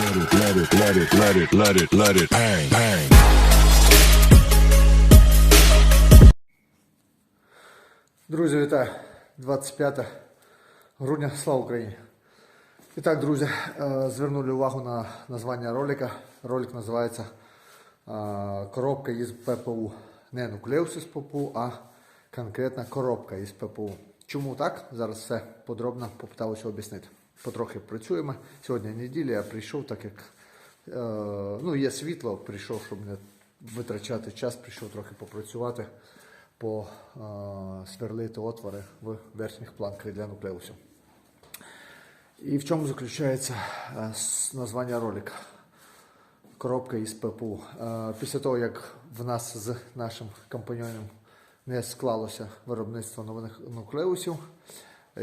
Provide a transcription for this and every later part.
let it, let it, let it, let it, let it, bang, bang. Друзі, вітаю! 25 грудня, слава Україні! І так, друзі, е, звернули увагу на названня ролика. Ролик називається е, Коробка із ППУ. Не нуклеус із ППУ, а конкретна коробка із ППУ. Чому так? Зараз все подробно попиталися об'яснити. Потрохи працюємо. Сьогодні неділя, я прийшов, так як е, ну, є світло, прийшов, щоб не витрачати час, прийшов трохи попрацювати по е, отвори в верхніх планках для нуклеусів. І в чому заключається е, названня ролика? Коробка із ППУ. Після того, як в нас з нашим компаньоном не склалося виробництво нових нуклеусів,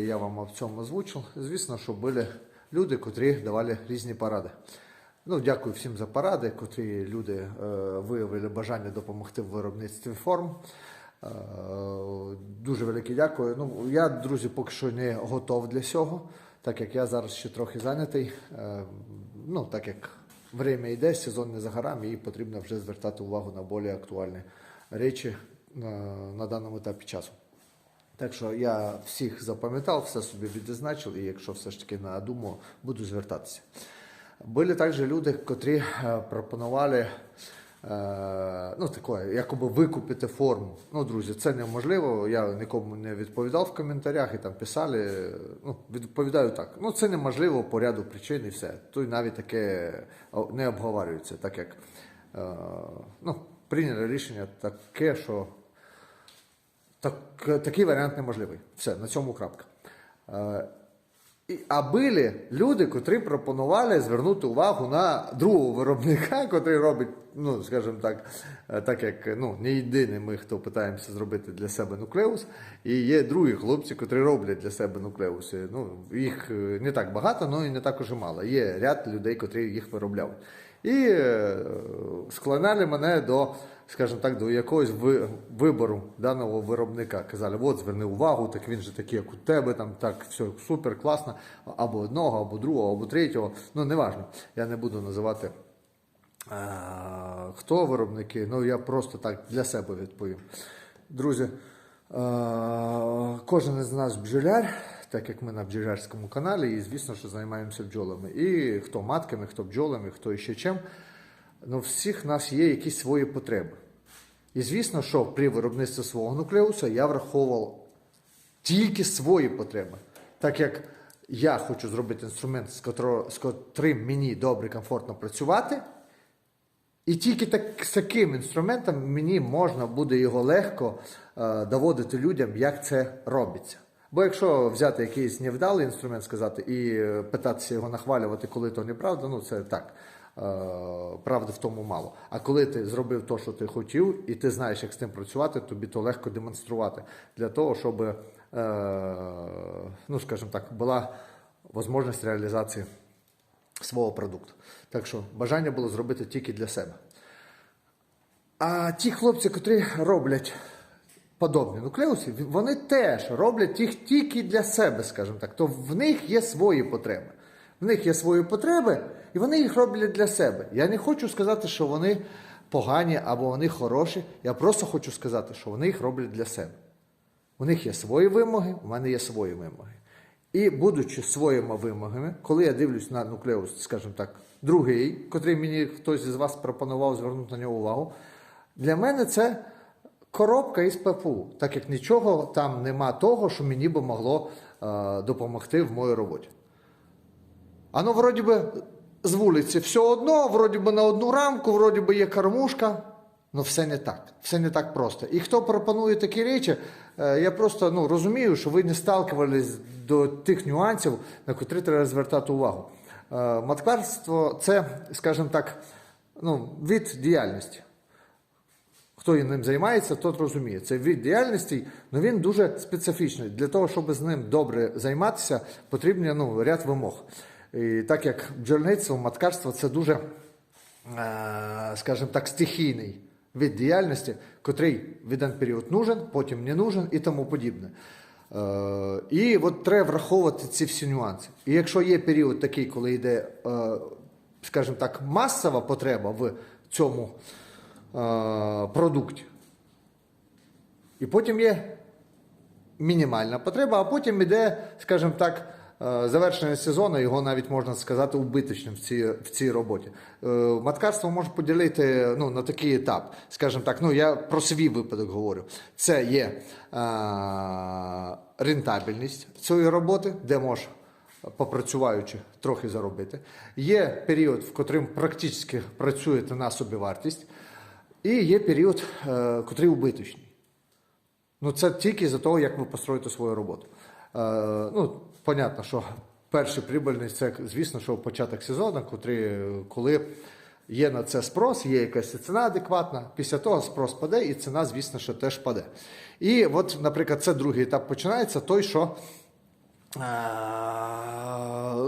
я вам в цьому озвучив. Звісно, що були люди, котрі давали різні поради. Ну, дякую всім за поради, котрі люди е, виявили бажання допомогти в виробництві форм. Е, Дуже велике дякую. Ну, я, друзі, поки що не готов для цього, так як я зараз ще трохи зайнятий. Е, Ну, так як время йде, сезон не за горами, і потрібно вже звертати увагу на більш актуальні речі на, на даному етапі часу. Так що я всіх запам'ятав, все собі відзначив, і якщо все ж таки надумав, буду звертатися. Були також люди, котрі е, пропонували е, ну, таке, якоби викупити форму. Ну, друзі, це неможливо. Я нікому не відповідав в коментарях і там писали. Ну, відповідаю так. Ну, це неможливо по ряду причин і все. Тут навіть таке не обговорюється, так як е, ну, прийняли рішення таке, що так, такий варіант неможливий. Все, на цьому крапка. Е, а були люди, котрі пропонували звернути увагу на другого виробника, котрий робить, ну, скажімо так, е, так як ну, не єдині ми, хто питаємося зробити для себе нуклеус, і є другі хлопці, котрі роблять для себе нуклеуси. Ну, їх е, не так багато, але і не також і мало. Є ряд людей, котрі їх виробляють. І е, склоняли мене до, скажімо так, до якогось ви- вибору даного виробника. Казали, от зверни увагу, так він же такий, як у тебе, там так все супер, класно, або одного, або другого, або третього. Ну, неважно. Я не буду називати. е, Хто виробники? Ну я просто так для себе відповім. Друзі, е, кожен із нас бджоляр, так як ми на бджолярському каналі, і звісно, що займаємося бджолами. І хто матками, хто бджолами, хто ще чим. Ну, всіх нас є якісь свої потреби. І звісно, що при виробництві свого нуклеуса я враховував тільки свої потреби. Так як я хочу зробити інструмент, з, котрим мені добре, комфортно працювати, і тільки так, з таким інструментом мені можна буде його легко е, доводити людям, як це робиться. Бо якщо взяти якийсь невдалий інструмент, сказати, і е, питатися його нахвалювати, коли то неправда, ну це так. Е, Правди в тому мало. А коли ти зробив те, що ти хотів, і ти знаєш, як з тим працювати, тобі то легко демонструвати для того, щоб, е, ну скажімо так, була можливість реалізації свого продукту. Так що бажання було зробити тільки для себе. А ті хлопці, котрі роблять подобні нуклеуси, вони теж роблять їх тільки для себе, скажімо так. То в них є свої потреби. В них є свої потреби, і вони їх роблять для себе. Я не хочу сказати, що вони погані або вони хороші. Я просто хочу сказати, що вони їх роблять для себе. У них є свої вимоги, у мене є свої вимоги. І будучи своїми вимогами, коли я дивлюсь на нуклеус, скажімо так, другий, котрий мені хтось із вас пропонував звернути на нього увагу, для мене це коробка із ППУ, так як нічого там нема того, що мені би могло е, допомогти в моїй роботі. Оно вроді би з вулиці все одно, вроді би на одну рамку, вроді би є кормушка. Ну, все не так. Все не так просто. І хто пропонує такі речі, е, я просто ну, розумію, що ви не сталкувались до тих нюансів, на котрі треба звертати увагу. Е, Маткарство це, скажімо так, ну, від діяльності. Хто ним займається, тот розуміє. Це від діяльності, але він дуже специфічний. Для того, щоб з ним добре займатися, потрібен ну, ряд вимог. І так як бджільництво, маткарство це дуже, е, скажімо так, стихійний від діяльності, котрий в один період нужен, потім не нужен і тому подібне. Е, І от треба враховувати ці всі нюанси. І якщо є період такий, коли йде, е, скажімо так, масова потреба в цьому продукті. І потім є мінімальна потреба, а потім іде, скажімо так, завершення сезону, його навіть можна сказати убиточним в цій, в цій роботі. Е, Маткарство може поділити ну, на такий етап. Скажімо так, ну я про свій випадок говорю. Це є е, рентабельність цієї роботи, де можеш попрацюваючи трохи заробити. Є період, в котрим практично працюєте на собівартість, і є період, е, котрий убиточний. Ну, це тільки за того, як ви построїте свою роботу. Е, ну, понятно, що перший прибильний це, звісно, що початок сезону, котрий, коли є на це спрос, є якась ціна адекватна. Після того спрос паде, і ціна, звісно, що теж паде. І от, наприклад, це другий етап починається, той, що. е,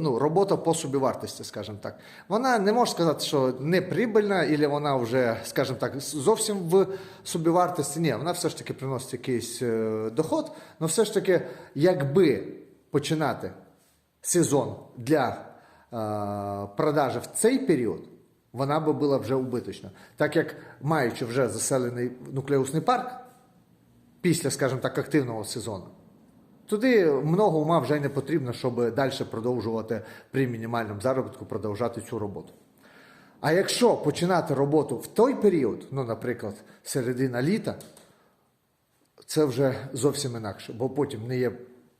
Ну, робота по собівартості, скажімо так. Вона не може сказати, що не прибильна, або вона вже, скажімо так, зовсім в собівартості. Ні, вона все ж таки приносить якийсь е, доход. але все ж таки, якби починати сезон для е, продажі в цей період, вона би була вже убиточна. Так як маючи вже заселений нуклеусний парк після, скажімо так, активного сезону. Туди много ума вже не потрібно, щоб далі продовжувати при мінімальному заробітку продовжати цю роботу. А якщо починати роботу в той період, ну, наприклад, середина літа, це вже зовсім інакше, бо потім не є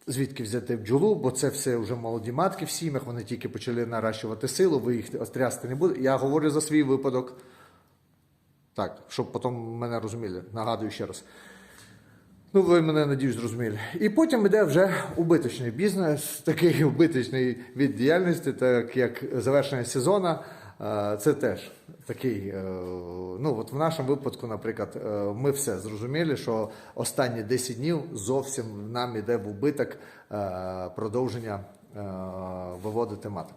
звідки взяти бджолу, бо це все вже молоді матки в сім'ях, вони тільки почали наращувати силу, ви їх острясти не будете. Я говорю за свій випадок. Так, щоб потім мене розуміли, нагадую ще раз. Ну, ви мене надіюсь, зрозуміли. І потім йде вже убиточний бізнес, такий убиточний від діяльності, так як завершення сезону. Е, Це теж такий. е, Ну, от в нашому випадку, наприклад, е, ми все зрозуміли, що останні 10 днів зовсім нам йде в убиток продовження виводити маток.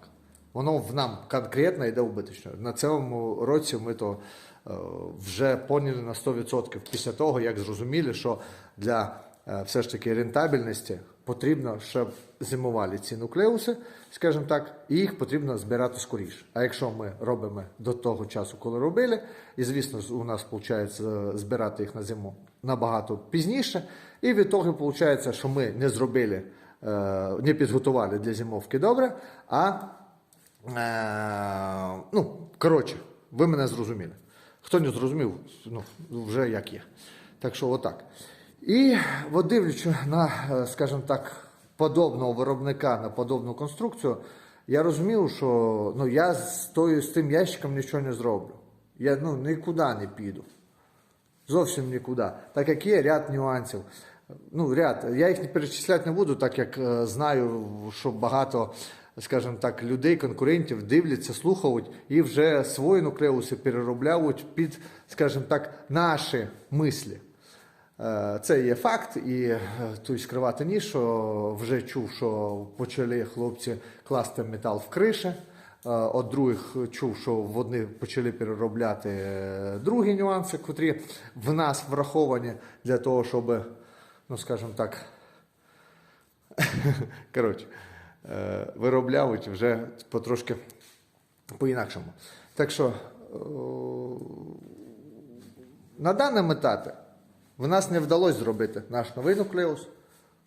Воно в нам конкретно йде убиточно. На цьому році ми то вже поняли на 100% після того, як зрозуміли, що для все ж таки рентабельності потрібно, щоб зимували ці нуклеуси, скажімо так, і їх потрібно збирати скоріше. А якщо ми робимо до того часу, коли робили, і звісно, у нас виходить збирати їх на зиму набагато пізніше, і від того виходить, що ми не зробили, е, не підготували для зимовки добре, а Е, ну, коротше, ви мене зрозуміли. Хто не зрозумів, ну, вже як є. Так що отак. І от дивлячись на, е, скажімо так, подобного виробника на подобну конструкцію, я розумів, що ну, я з, тою, з тим ящиком нічого не зроблю. Я ну, нікуди не піду. Зовсім нікуди. Так як є ряд нюансів. Ну, ряд. Я їх не перечисляти не буду, так як е, знаю, що багато, скажімо так, людей, конкурентів дивляться, слухають і вже свої нуклеуси переробляють під, скажімо так, наші мислі. Е, Це є факт, і е, тут скривати ні, що вже чув, що почали хлопці класти метал в криші. Е, От других чув, що вони почали переробляти другі нюанси, котрі в нас враховані для того, щоб, ну скажімо так, коротше, виробляють вже потрошки по-інакшому. Так що на даному етапі в нас не вдалося зробити наш новий нуклеус.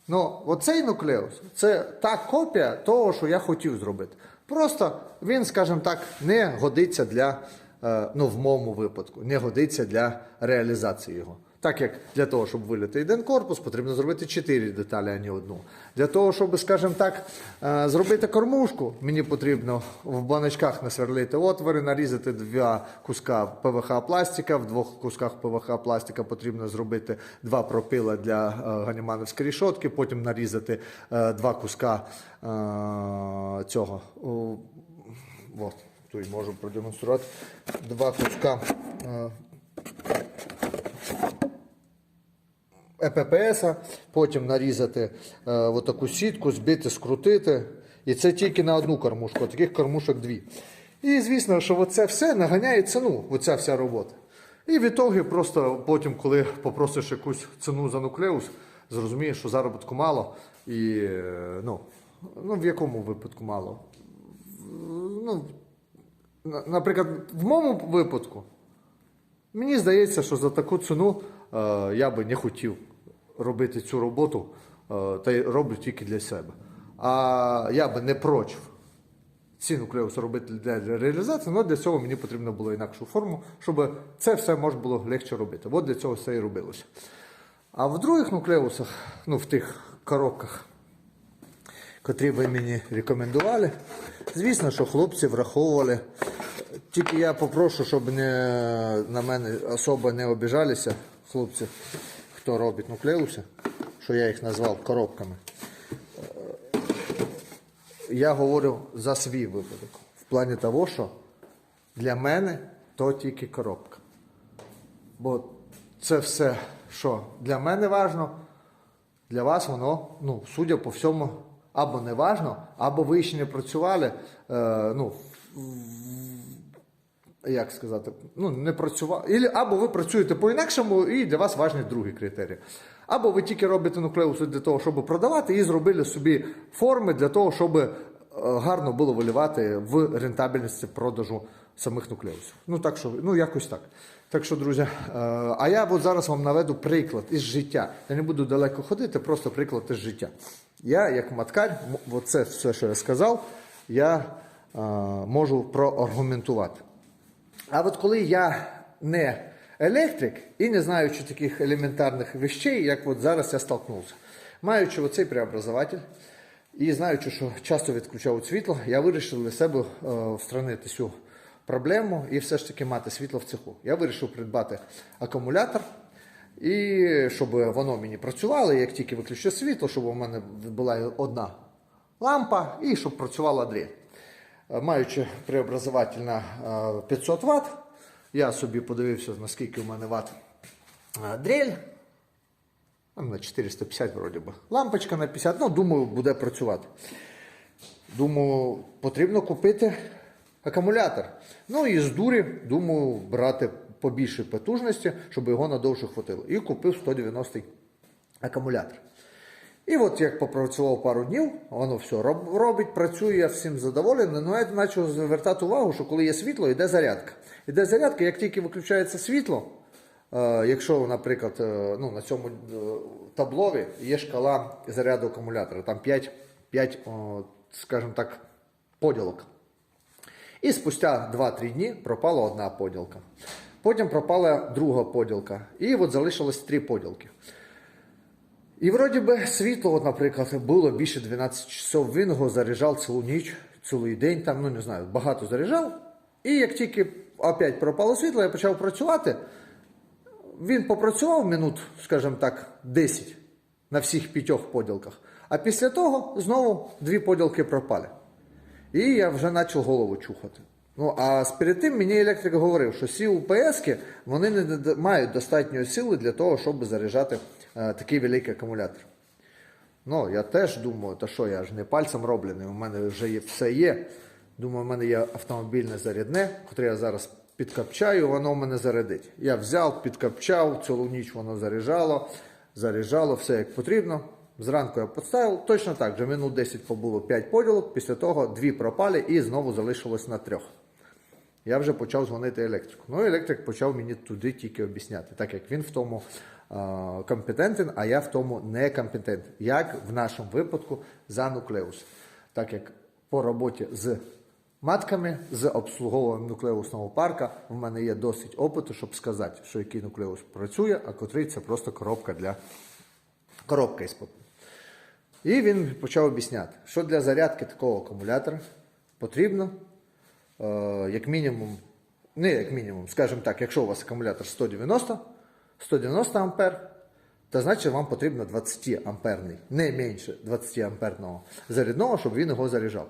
Ну, оцей нуклеус це та копія того, що я хотів зробити. Просто він, скажімо так, не годиться для, е, ну, в моєму випадку, не годиться для реалізації його. Так як для того, щоб вилити один корпус, потрібно зробити 4 деталі, а не одну. Для того, щоб, скажімо так, е, зробити кормушку, мені потрібно в баночках насверлити отвори, нарізати два куска ПВХ пластика. В двох кусках ПВХ пластика потрібно зробити два пропила для е, ганімановської рішотки, потім нарізати е, два куска цього. От, тут можу продемонструвати. Два куска. ЕППС, потім нарізати е, отаку сітку, збити, скрутити. І це тільки на одну кормушку, таких кормушок дві. І звісно, що це все наганяє ціну, оця вся робота. І в ітогі просто потім, коли попросиш якусь ціну за нуклеус, зрозумієш, що заробітку мало. І е, ну, ну в якому випадку мало? Ну, наприклад, в моєму випадку, мені здається, що за таку ціну е, я би не хотів робити цю роботу, е, та й роблю тільки для себе. А я би не прочив ці нуклеуси робити для реалізації, але для цього мені потрібно було інакшу форму, щоб це все можна було легше робити. От для цього все і робилося. А в других нуклеусах, ну в тих коробках, котрі ви мені рекомендували, звісно, що хлопці враховували. Тільки я попрошу, щоб не, на мене особо не обіжалися хлопці, хто робить нуклеуси, що я їх назвав коробками я говорю за свій випадок. В плані того, що для мене то тільки коробка. Бо це все, що для мене важно, для вас воно, ну, судя по всьому, або не важно, або ви ще не працювали. Е, ну, як сказати, ну не працювали. Або ви працюєте по-інакшому, і для вас важний другий критерій. Або ви тільки робите нуклеуси для того, щоб продавати, і зробили собі форми для того, щоб е, гарно було виливати в рентабельності продажу самих нуклеусів. Ну так що, ну якось так. Так що, друзі, е, а я от зараз вам наведу приклад із життя. Я не буду далеко ходити, просто приклад із життя. Я, як маткар, м- оце все, що я сказав, я е, можу проаргументувати. А от коли я не електрик і не знаючи таких елементарних вещей, як от зараз я столкнувся, маючи оцей преобразователь і знаючи, що часто відключають світло, я вирішив для себе е, встранити цю проблему і все ж таки мати світло в цеху. Я вирішив придбати акумулятор. І щоб воно мені працювало, як тільки виключу світло, щоб у мене була одна лампа і щоб працювала дрель. Е, Маючи преобразователь на е, 500 Вт, я собі подивився, наскільки у мене Вт е, дрель. На 450 вроді би. Лампочка на 50, ну думаю, буде працювати. Думаю, потрібно купити акумулятор. Ну і з дурі, думаю, брати побільше потужності, щоб його надовше хватило. І купив 190 акумулятор. І от як попрацював пару днів, воно все робить, працює, я всім задоволений. Ну я почав звертати увагу, що коли є світло, йде зарядка. Іде зарядка, як тільки виключається світло, е, якщо, наприклад, е, ну, на цьому е, таблові є шкала заряду акумулятора, там 5, 5 о, скажімо так, поділок. І спустя 2-3 дні пропала одна поділка. Потім пропала друга поділка. І от залишилось три поділки. І вроді би світло, от, наприклад, було більше 12 часов. Він його заряджав цілу ніч, цілий день, там, ну не знаю, багато заряджав. І як тільки опять пропало світло, я почав працювати. Він попрацював минут, скажімо так, 10 на всіх п'ятьох поділках. А після того знову дві поділки пропали. І я вже почав голову чухати. Ну, а перед тим мені електрик говорив, що ці УПС вони не мають достатньої сили для того, щоб заряджати такий великий акумулятор. Ну, я теж думаю, та що я ж не пальцем роблений, у мене вже є, все є. Думаю, у мене є автомобільне зарядне, котре я зараз підкапчаю, воно в мене зарядить. Я взяв, підкапчав, цілу ніч воно заряджало, заряджало, все як потрібно. Зранку я поставив, точно так же, минут 10 побуло 5 поділок, після того дві пропали і знову залишилось на трьох. Я вже почав дзвонити електрику. Ну, електрик почав мені туди тільки об'ясняти, так як він в тому компетентен, а я в тому некомпетентен. Як в нашому випадку за нуклеус. Так як по роботі з матками, з обслуговуванням нуклеусного парка, в мене є досить опиту, щоб сказати, що який нуклеус працює, а котрий це просто коробка для коробка із І він почав об'ясняти, що для зарядки такого акумулятора потрібно е, як мінімум, не як мінімум, скажімо так, якщо у вас акумулятор 190, 190 ампер, то значить вам потрібно 20 амперний, не менше 20 амперного зарядного, щоб він його заряджав.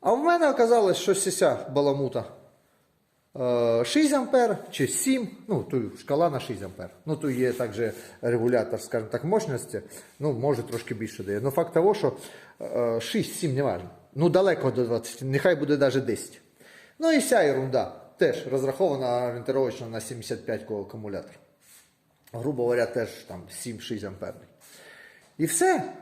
А в мене оказалось, що сіся баламута е, 6 ампер чи 7, ну, тут шкала на 6 ампер. Ну, тут є також регулятор, скажімо так, мощності, ну, може трошки більше дає. Ну, факт того, що е, 6-7 не важно. Ну, далеко до 20, нехай буде навіть 10. Ну і ця ерунда теж розрахована орієнтировочно на 75 ко акумулятор. Грубо говоря, теж там 7-6 амперний. І все.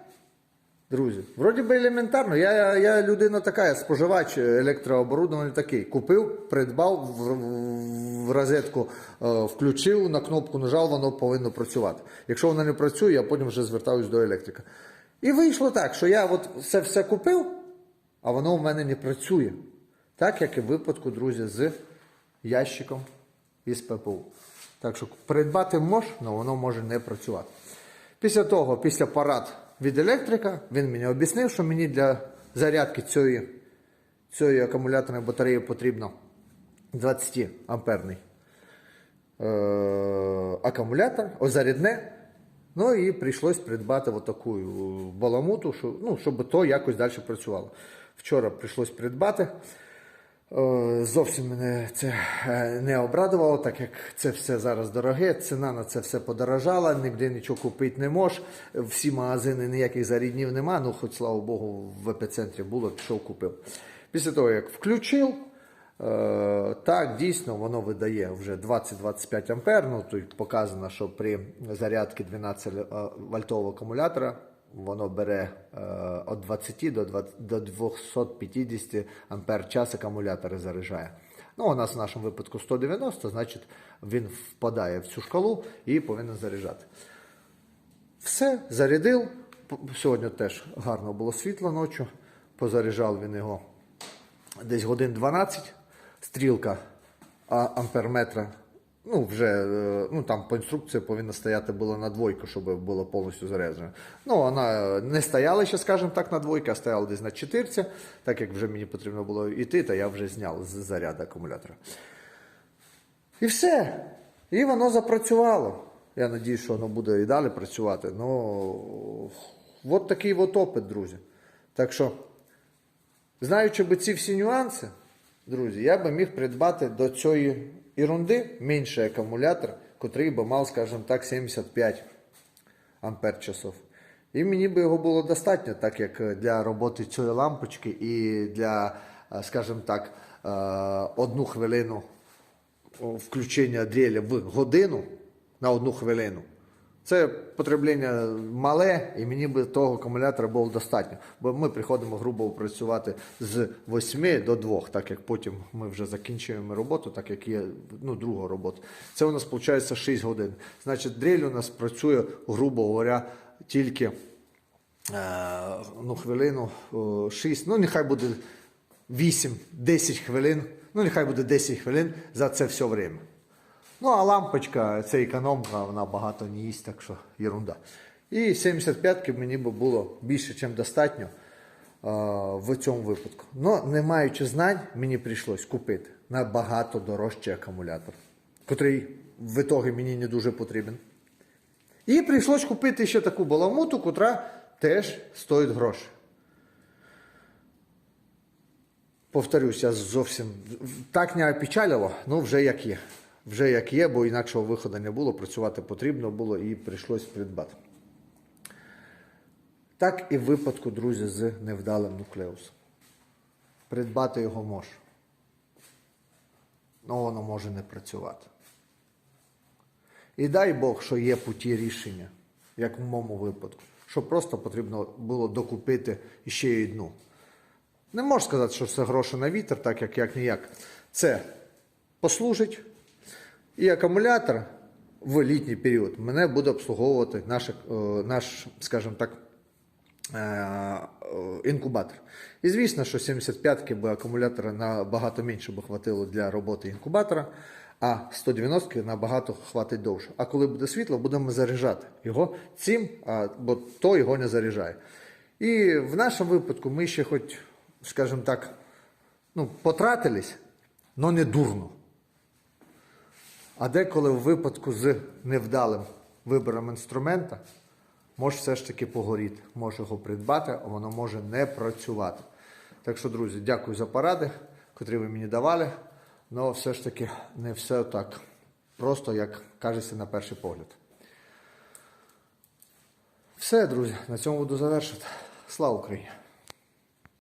Друзі, вроді би елементарно. Я, я, людина така, я споживач електрооборудовання такий. Купив, придбав, в, в розетку е, включив, на кнопку нажав, воно повинно працювати. Якщо воно не працює, я потім вже звертаюсь до електрика. І вийшло так, що я от це все купив, а воно в мене не працює. Так як і в випадку, друзі, з ящиком із ППУ. Так що придбати можеш, але воно може не працювати. Після того, після парад від електрика, він мені об'яснив, що мені для зарядки цієї, цієї акумуляторної батареї потрібно 20 амперний е, акумулятор, о, зарядне. Ну і прийшлось придбати отаку е, баламуту, що, ну, щоб то якось далі працювало. Вчора прийшлось придбати. Е, Зовсім мене це е, не обрадувало, так як це все зараз дороге, ціна на це все подорожала, ніде нічого купити не можеш. Всі магазини ніяких заріднів нема, ну хоч слава Богу, в епіцентрі було, пішов купив. Після того, як включив, е, так, дійсно, воно видає вже 20-25 ампер. Ну, тут показано, що при зарядці 12 вольтового акумулятора воно бере е, від 20 до, 20 до 250 ампер час акумулятори заряджає. Ну, у нас в нашому випадку 190, значить він впадає в цю шкалу і повинен заряджати. Все, зарядив. Сьогодні теж гарно було світло ночі. Позаряджав він його десь годин 12. Стрілка амперметра. Ну, вже е, ну, там по інструкції повинна стояти було на двойку, щоб було повністю заряджено. Ну, вона не стояла ще, скажімо так, на двойку, а стояла десь на чотирці, так як вже мені потрібно було йти, то я вже зняв з заряду акумулятора. І все. І воно запрацювало. Я надію, що воно буде і далі працювати. Ну, от такий от опит, друзі. Так що, знаючи би ці всі нюанси, друзі, я би міг придбати до цієї ерунди менший акумулятор, котрий би мав, скажімо так, 75 ампер часов. І мені би його було достатньо, так як для роботи цієї лампочки і для, е, скажімо так, е, одну хвилину включення дріля в годину на одну хвилину. Це потреблення мале, і мені би того акумулятора було достатньо. Бо ми приходимо грубо працювати з 8 до 2, так як потім ми вже закінчуємо роботу, так як є ну, друга робота. Це у нас виходить 6 годин. Значить, дріль у нас працює, грубо говоря, тільки е, ну, хвилину 6, ну нехай буде 8-10 хвилин, ну нехай буде 10 хвилин за це все время. Ну, а лампочка, це економка, вона багато не їсть, так що ерунда. І 75-ки мені би було більше, ніж достатньо а, в цьому випадку. Но не маючи знань, мені прийшлось купити набагато дорожчий акумулятор, котрий в ітогі мені не дуже потрібен. І прийшлось купити ще таку баламуту, котра теж стоїть гроші. Повторюсь, я зовсім так не опечалило, ну вже як є. Вже як є, бо інакшого виходу не було, працювати потрібно було і прийшлось придбати. Так і в випадку, друзі, з невдалим нуклеусом. Придбати його може. але воно може не працювати. І дай Бог, що є путі рішення, як в моєму випадку, що просто потрібно було докупити ще одну. Не можу сказати, що це гроші на вітер, так як як ніяк. Це послужить. І акумулятор в літній період мене буде обслуговувати наш, е, наш скажімо так, е, е, інкубатор. І звісно, що 75-ки би акумулятора набагато менше би хватило для роботи інкубатора, а 190-ки набагато хватить довше. А коли буде світло, будемо заряджати його цим, бо то його не заряджає. І в нашому випадку ми ще хоч, скажімо так, ну, потратились, але не дурно. А деколи в випадку з невдалим вибором інструмента може все ж таки погоріти, може його придбати, а воно може не працювати. Так що, друзі, дякую за поради, котрі ви мені давали. Але все ж таки не все так просто, як кажеться на перший погляд. Все, друзі, на цьому буду завершити. Слава Україні!